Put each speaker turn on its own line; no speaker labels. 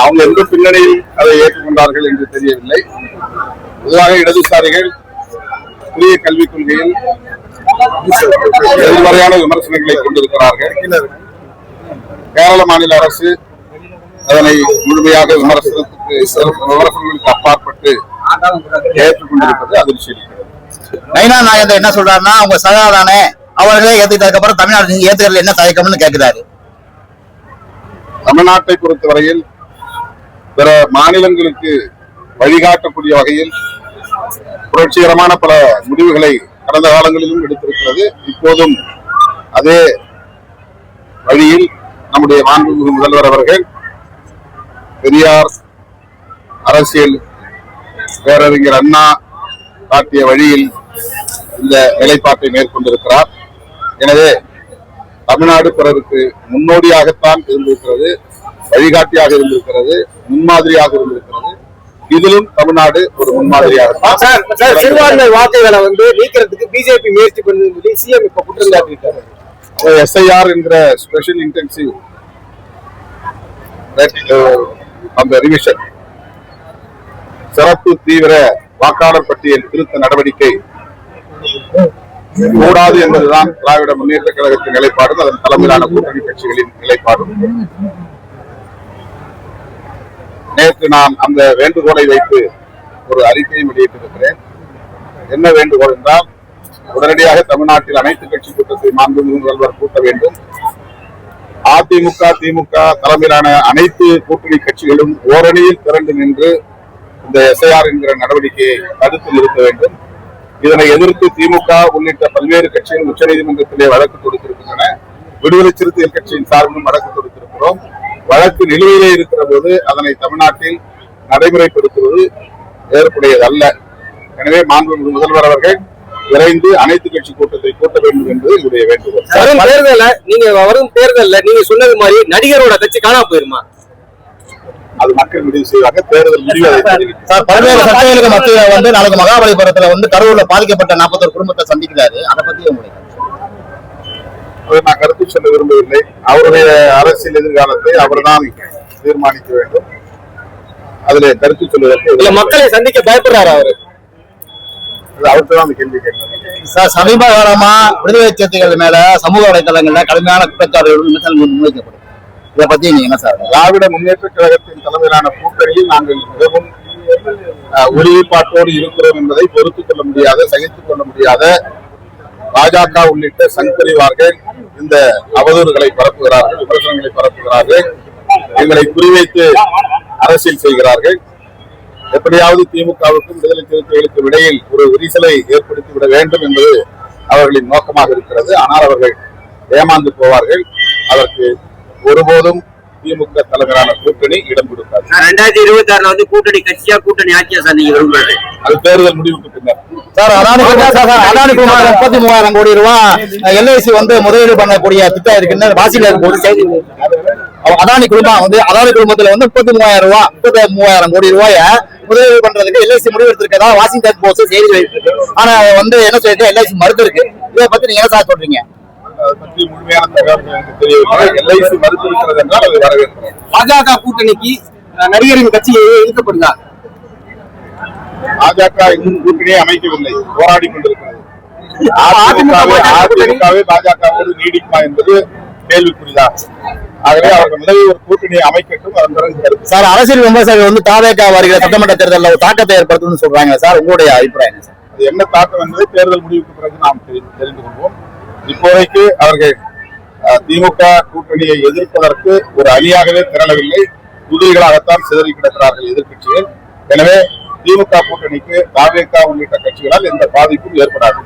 அவங்க எந்த பின்னணியில் அதை ஏற்றுக்கொண்டார்கள் என்று தெரியவில்லை. பொதுவாக இடதுசாரிகள் புதிய கல்விக் கொள்கையில் எதிர்மறையான விமர்சனங்களை கொண்டிருக்கிறார்கள். கேரள மாநில அரசு அதனை முழுமையாக விமர்சனத்துக்கு விமர்சனங்களுக்கு அப்பாற்பட்டு ஏற்றுக்கொண்டிருப்பது அதிர்ச்சி
நைனா நாகேந்திரன் என்ன சொல்றாருன்னா அவங்க சகாதானே அவர்களே ஏத்துக்கிட்டதுக்கு அப்புறம் தமிழ்நாடு நீங்க ஏத்துக்கிறதுல என்ன தயக்கம்னு கேக்குறாரு.
தமிழ்நாட்டை பொறுத்தவரையில் பிற மாநிலங்களுக்கு வழிகாட்டக்கூடிய வகையில் புரட்சிகரமான பல முடிவுகளை கடந்த காலங்களிலும் எடுத்திருக்கிறது. இப்போதும் அதே வழியில் நம்முடைய மாண்புமிகு முதல்வர் அவர்கள் பெரியார் அரசியல் பேரறிஞர் அண்ணா காட்டிய வழியில் இந்த நிலைப்பாட்டை மேற்கொண்டிருக்கிறார். எனவே தமிழ்நாடு பிறருக்கு முன்னோடியாகத்தான் இருந்திருக்கிறது. வழிகாட்டியாக இருந்திருக்கிறது முன்மாதிரியாக இருந்திருக்கிறது. இதிலும் தமிழ்நாடு ஒரு
சார் சிறுபான்மை வாக்குகளை வந்து நீக்கிறதுக்கு பிஜேபி முயற்சி பண்ணுன்னு சொல்லி சிஎம் இப்ப குற்றம்
எஸ்ஐஆர் என்கிற ஸ்பெஷல் இன்டென்சிவ் அந்த ரிவிஷன் சிறப்பு தீவிர வாக்காளர் பட்டியல் திருத்த நடவடிக்கை. கூடாது என்பதுதான் திராவிட முன்னேற்ற கழகத்தின் நிலைப்பாடும் அதன் தலைமையிலான கூட்டணி கட்சிகளின் நிலைப்பாடும். நேற்று நான் அந்த வேண்டுகோளை வைத்து ஒரு அறிக்கையும் வெளியிட்டிருக்கிறேன். என்ன வேண்டுகோள் என்றால் உடனடியாக தமிழ்நாட்டில் அனைத்து கட்சி கூட்டத்தை மாண்புமிகு முதல்வர் கூட்ட வேண்டும். அதிமுக திமுக தலைமையிலான அனைத்து கூட்டணி கட்சிகளும் ஓரணியில் திரண்டு நின்று இந்த எஸ்ஐஆர் என்கிற நடவடிக்கையை தடுத்து நிறுத்த வேண்டும். இதனை எதிர்த்து திமுக உள்ளிட்ட பல்வேறு கட்சிகள் உச்சநீதிமன்றத்திலே வழக்கு தொடுத்திருக்கின்றன. விடுதலை சிறுத்தைகள் கட்சியின் சார்பிலும் வழக்கு தொடுத்திருக்கிறோம். வழக்கு நிலுவையிலே இருக்கிற போது அதனை தமிழ்நாட்டில் நடைமுறைப்படுத்துவது ஏற்புடையதல்ல. எனவே மாண்புமிகு முதல்வர் அவர்கள் விரைந்து அனைத்து கட்சி கூட்டத்தை கூட்ட வேண்டும் என்பது என்னுடைய வேண்டுகோள்.
வரும் தேர்தல்ல நீங்க வரும் தேர்தல்ல நீங்க சொன்னது மாதிரி நடிகரோட கட்சி காணாம போயிருமா?
அது மக்கள் முடிவு செய்வாங்க தேர்தல் முடிவு
பல்வேறு சட்டங்களுக்கு மத்திய வந்து நாளைக்கு மகாபலிபுரத்துல வந்து கரூர்ல பாதிக்கப்பட்ட நாற்பத்தொரு குடும்பத்தை சந்திக்கிறாரு. அதை பத்தி உங்களுக்கு
அதை நான் கருத்து சொல்ல விரும்பவில்லை. அவருடைய அரசியல் எதிர்காலத்தை அவர்தான் தீர்மானிக்க வேண்டும். அதிலே கருத்து சொல்வதற்கு
இல்ல மக்களை சந்திக்க பயப்படுறாரு அவரு?
சார் சமீப காலமா விடுதலை சிறுத்தைகள் மேல சமூக வலைதளங்கள்ல கடுமையான குற்றச்சாட்டுகள் விமர்சனங்கள் முன்வைக்கப்படும். இதை பத்தி நீங்க என்ன சார்?
திராவிட முன்னேற்ற கழகத்தின் தலைமையிலான கூட்டணியில் நாங்கள் மிகவும் உறுதிப்பாட்டோடு இருக்கிறோம் என்பதை பொறுத்துக் கொள்ள முடியாத சகித்துக் கொள்ள முடியாத பாஜக உள்ளிட்ட சங்பரிவார்கள் இந்த அவதூறுகளை பரப்புகிறார்கள் விமர்சனங்களை பரப்புகிறார்கள் எங்களை குறிவைத்து அரசியல் செய்கிறார்கள். எப்படியாவது திமுகவுக்கும் விடுதலை சிறுத்தைகளுக்கும் இடையில் ஒரு விரிசலை ஏற்படுத்தி விட வேண்டும் என்பது அவர்களின் நோக்கமாக இருக்கிறது. ஆனால் அவர்கள் ஏமாந்து போவார்கள். அதற்கு ஒருபோதும் திமுக தலைமையிலான கூட்டணி இடம் கொடுக்காது.
ரெண்டாயிரத்தி இருபத்தி ஆறுல வந்து கூட்டணி கட்சியா கூட்டணி ஆட்சியா சந்திக்க விரும்புறது?
அது தேர்தல் முடிவுக்கு பின்னர்.
சார் அதானி சார், அதானி குமார் முப்பத்தி மூவாயிரம் கோடி ரூபாய் எல்ஐசி வந்து முதலீடு பண்ணக்கூடிய திட்டம் இருக்குன்னு வாசியில இருக்கு ஒரு செய்தி அவ- அதானி குடும்பம் வந்து அதானி குடும்பத்துல வந்து முப்பத்தி மூவாயிரம் ரூபாய் முப்பத்தி மூவாயிரம் கோடி ரூபாய முதலீடு பண்றதுக்கு எல்ஐசி முடிவு எடுத்திருக்கதா வாஷிங்டன் போஸ்ட் செய்தி வெளியிட்டிருக்கு. ஆனா வந்து என்ன சொல்லிட்டு எல்ஐசி மறுத்து இருக்கு. இதை பத்தி நீங்க என்ன சார் சொல்றீங்க?
பாஜக கூட்டணிக்கு நடிகரின் கட்சி எதிர்க்கப்படுதா?
பாஜக இன்னும் கூட்டணியை அமைக்கவில்லை. போராடி கொண்டிருக்கிறது.
அதிமுக
அதிமுகவே அதிமுகவே பாஜகவோடு நீடிக்குமா என்பது கேள்விக்குறிதான் ஆகவே அவர்கள் முதலில் ஒரு கூட்டணியை அமைக்கட்டும் அதன் பிறகு
சார் அரசியல் விமர்சகர்கள் வந்து தாவேக்கா வருகிற சட்டமன்ற தேர்தலில் ஒரு தாக்கத்தை ஏற்படுத்தும்னு சொல்றாங்க சார். உங்களுடைய அபிப்பிராயம் என்ன சார்?
அது என்ன தாக்கம் என்பதை தேர்தல் முடிவுக்கு பிறகு நாம் தெரிந்து கொள்வோம். இப்போதைக்கு அவர்கள் திமுக கூட்டணியை எதிர்ப்பதற்கு ஒரு அணியாகவே திரளவில்லை. குதிரைகளாகத்தான் சிதறி கிடக்கிறார்கள் எதிர்க்கட்சிகள். எனவே திமுக கூட்டணிக்கு தாவேகா உள்ளிட்ட கட்சிகளால் எந்த பாதிப்பும் ஏற்படாது.